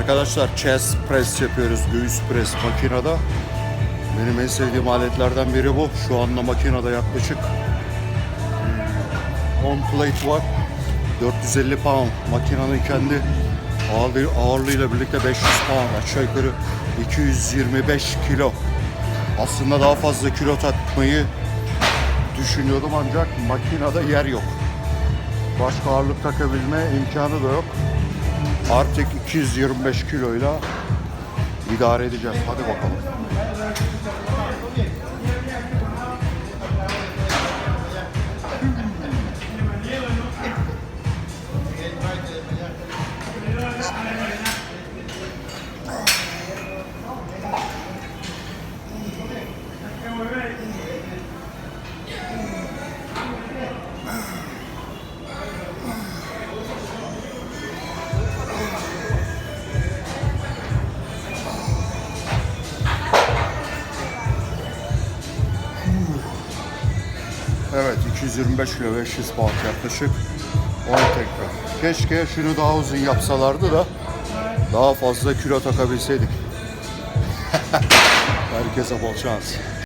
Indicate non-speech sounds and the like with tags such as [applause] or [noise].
Arkadaşlar chest press yapıyoruz. Göğüs press makinede. Benim en sevdiğim aletlerden biri bu. Şu anda makinede yaklaşık hmm, 10 plate var. 450 pound. Makinenin kendi ağırlığı, ağırlığıyla birlikte 500 pound. Aşağı yukarı 225 kilo. Aslında daha fazla kilo takmayı düşünüyordum ancak makinede yer yok. Başka ağırlık takabilme imkanı da yok. Artık 225 kiloyla idare edeceğiz. Hadi bakalım. Evet 225 kilo 500 pound yaklaşık 10 tekrar. Keşke şunu daha uzun yapsalardı da daha fazla kilo takabilseydik. [laughs] Herkese bol şans.